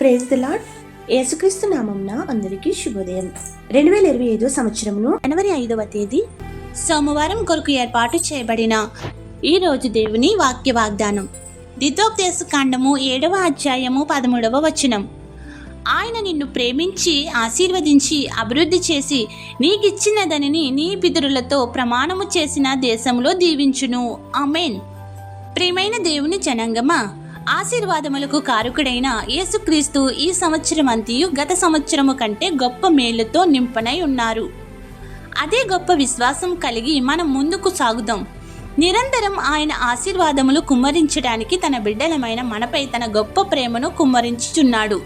Praise the lord యేసుక్రీస్తు నామంన అందరికీ శుభోదయం. రెండు వేల ఇరవై ఐదో సంవత్సరమును జనవరి ఐదవ తేదీ సోమవారం కొరకు ఏర్పాటు చేయబడిన ఈ రోజు దేవుని వాక్య వాగ్దానం. దితోపదేశ కాండము ఏడవ అధ్యాయము పదమూడవ వచనం. ఆయన నిన్ను ప్రేమించి ఆశీర్వదించి అభివృద్ధి చేసి నీకిచ్చినదనిని నీ పితరులతో ప్రమాణము చేసిన దేశంలో దీవించును. ఆమెన్. ప్రియమైన దేవుని జనంగమా ఆశీర్వాదములకు కారుకుడైన యేసుక్రీస్తు ఈ సంవత్సరం అంతయు గత సంవత్సరము కంటే గొప్ప మేలుతో నింపనై ఉన్నారు. అదే గొప్ప విశ్వాసం కలిగి మనం ముందుకు సాగుదాం. నిరంతరం ఆయన ఆశీర్వాదములు కుమ్మరించడానికి తన బిడ్డలమైన మనపై తన గొప్ప ప్రేమను కుమ్మరించుచున్నాడు.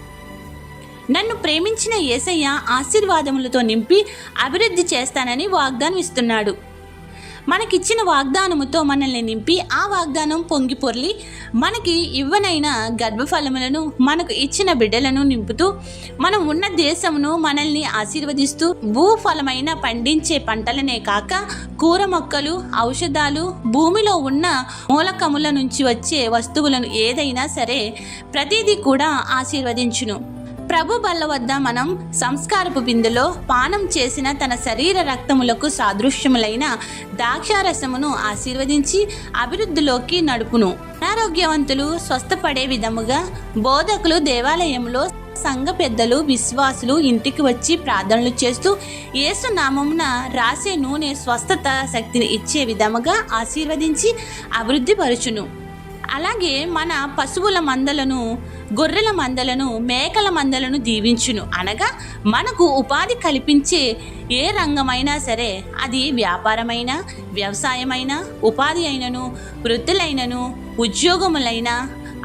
నన్ను ప్రేమించిన యేసయ్య ఆశీర్వాదములతో నింపి అభివృద్ధి చేస్తానని వాగ్దానం ఇస్తున్నాడు మనకిచ్చిన వాగ్దానముతో మనల్ని నింపి ఆ వాగ్దానం పొంగి పొర్లి మనకి ఇవ్వనైన గర్భఫలములను మనకు ఇచ్చిన బిడ్డలను నింపుతూ మనం ఉన్న దేశమును మనల్ని ఆశీర్వదిస్తూ భూఫలమైన పండించే పంటలనే కాక కూర మొక్కలు ఔషధాలు భూమిలో ఉన్న మూలకముల నుంచి వచ్చే వస్తువులను ఏదైనా సరే ప్రతిదీ కూడా ఆశీర్వదించును. ప్రభు బల్ల వద్ద మనం సంస్కారపు బిందులో పానం చేసిన తన శరీర రక్తములకు సాదృశ్యములైన ద్రాక్షారసమును ఆశీర్వదించి అభివృద్ధిలోకి నడుపును. అనారోగ్యవంతులు స్వస్థపడే విధముగా బోధకులు దేవాలయంలో సంఘ పెద్దలు విశ్వాసులు ఇంటికి వచ్చి ప్రార్థనలు చేస్తూ యేసు నామమున రాసే నూనె స్వస్థత శక్తిని ఇచ్చే విధముగా ఆశీర్వదించి అభివృద్ధి పరుచును అలాగే మన పశువుల మందలను గొర్రెల మందలను మేకల మందలను దీవించును. అనగా మనకు ఉపాధి కల్పించే ఏ రంగమైనా సరే అది వ్యాపారమైన వ్యవసాయమైన ఉపాధి అయినను వృత్తులైనను ఉద్యోగములైన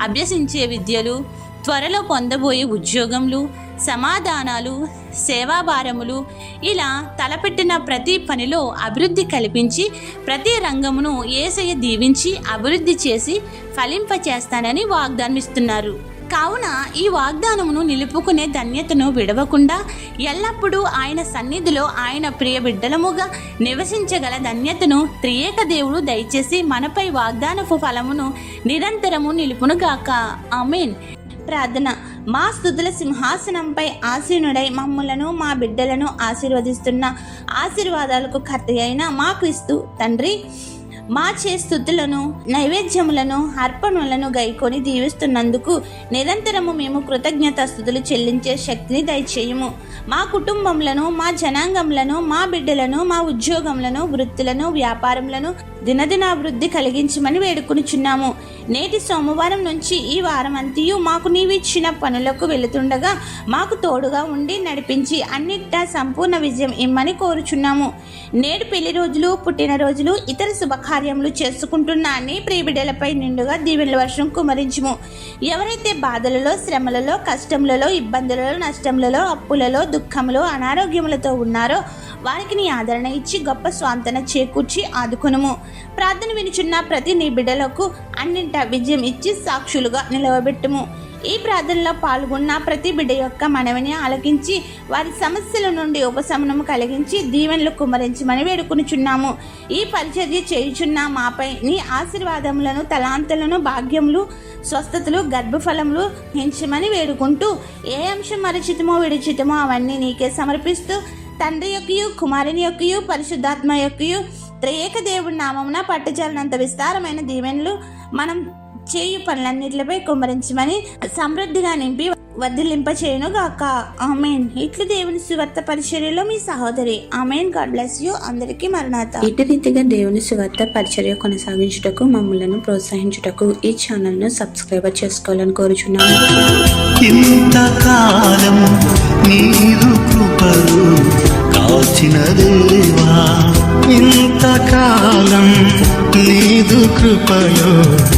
అభ్యసించే విద్యలు త్వరలో పొందబోయే ఉద్యోగములు సమాధానాలు సేవాభారములు ఇలా తలపెట్టిన ప్రతి పనిలో అభివృద్ధి కల్పించి ప్రతి రంగమును ఏసయ్య దీవించి అభివృద్ధి చేసి ఫలింపచేస్తానని వాగ్దానమిస్తున్నారు. కావున ఈ వాగ్దానమును నిలుపుకునే ధన్యతను విడవకుండా ఎల్లప్పుడూ ఆయన సన్నిధిలో ఆయన ప్రియ బిడ్డలముగా నివసించగల ధన్యతను త్రియేక దేవుడు దయచేసి మనపై వాగ్దానపు ఫలమును నిరంతరము నిలుపునుగాక. ఆమెన్. ప్రార్థన. మా స్థుతుల సింహాసనంపై ఆసీనుడై మమ్ములను మా బిడ్డలను ఆశీర్వదిస్తున్న ఆశీర్వాదాలకు కర్త అయిన మా క్రీస్తు తండ్రి. మా చే స్థుతులను నైవేద్యములను అర్పణలను గైకొని దీవిస్తున్నందుకు నిరంతరము మేము కృతజ్ఞత స్థుతులు చెల్లించే శక్తిని దయచేయము. మా కుటుంబములను మా జనాంగములను మా బిడ్డలను మా ఉద్యోగములను వృత్తులను వ్యాపారములను దినదినాభివృద్ధి కలిగించమని వేడుకొనిచున్నాము. నేటి సోమవారం నుంచి ఈ వారం అంతయు మాకు నీవిచ్చిన పనులకు వెళుతుండగా మాకు తోడుగా ఉండి నడిపించి అన్నిటా సంపూర్ణ విజయం ఇమ్మని కోరుచున్నాము. నేడు పెళ్ళి రోజులు పుట్టినరోజులు ఇతర కార్యములు చేసుకుంటున్న అన్ని ప్రియబిడ్డలపై నిండుగా దీవెనల వర్షం కుమరించుము. ఎవరైతే బాధలలో శ్రమలలో కష్టములలో ఇబ్బందులలో నష్టములలో అప్పులలో దుఃఖములో అనారోగ్యములతో ఉన్నారో వారికి నీ ఆదరణ ఇచ్చి గొప్ప స్వాంతన చేకూర్చి ఆదుకొనుము. ప్రార్థన వినుచున్న ప్రతి నీ బిడ్డలకు అన్నింట విజయం ఇచ్చి సాక్షులుగా నిలవబెట్టుము. ఈ ప్రార్థనలో పాల్గొన్న ప్రతి బిడ్డ యొక్క మనవిని ఆలకించి వారి సమస్యల నుండి ఉపశమనం కలిగించి దీవెనలు కుమరించమని వేడుకునిచున్నాము. ఈ పరిచర్య చేయుచున్న మాపై నీ ఆశీర్వాదములను తలాంతులను భాగ్యములు స్వస్థతలు గర్భఫలములు హించమని వేడుకుంటూ ఏ అంశం మరచితమో విడిచితమో అవన్నీ నీకే సమర్పిస్తూ తండ్రి యొక్కయు కుమారుని యొక్కయు పరిశుద్ధాత్మ యొక్కయు త్రియేక దేవుడి నామమున పట్టుచాలినంత విస్తారమైన దీవెనలు మనం చేయు పనులన్నిటిపై కుమ్మరించమని సమృద్ధిగా నింపి వర్ధిలింప చేయను గాక ఆమెన్. ఇట్లు దేవుని సువార్త పరిచర్యలో మీ సహోదరి. ఆమెన్. God bless you. అందరికీ మరణాత. ఇటు రీతిగా దేవుని సువార్త పరిచర్య కొనసాగించుటకు మమ్మలను ప్రోత్సహించుటకు ఈ ఛానల్ను సబ్స్క్రైబర్ చేసుకోవాలని ఇంతకాలం కృపలు కాచిన దేవా ఇంతకాలం నీదు కృపలు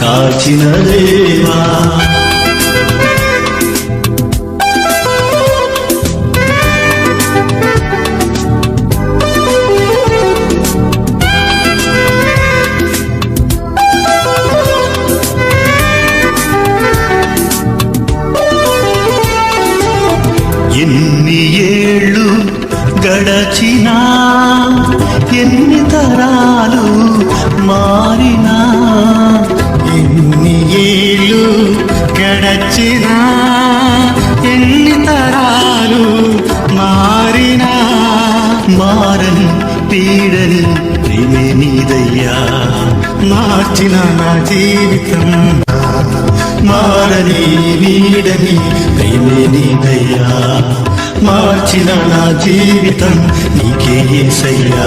కాచిన దేవా. ఎన్ని ఏళ్ళు గడచినా ఎన్ని తరాలు మారినా ఎడచినా ఎన్ని తరాలు మారినా మారని పీడని ప్రేమే నీదయ్యా మార్చిన నా జీవితం మారని నీడని ప్రేమే నీదయ్యా మార్చిన నా జీవితం నీకే ఏసయ్యా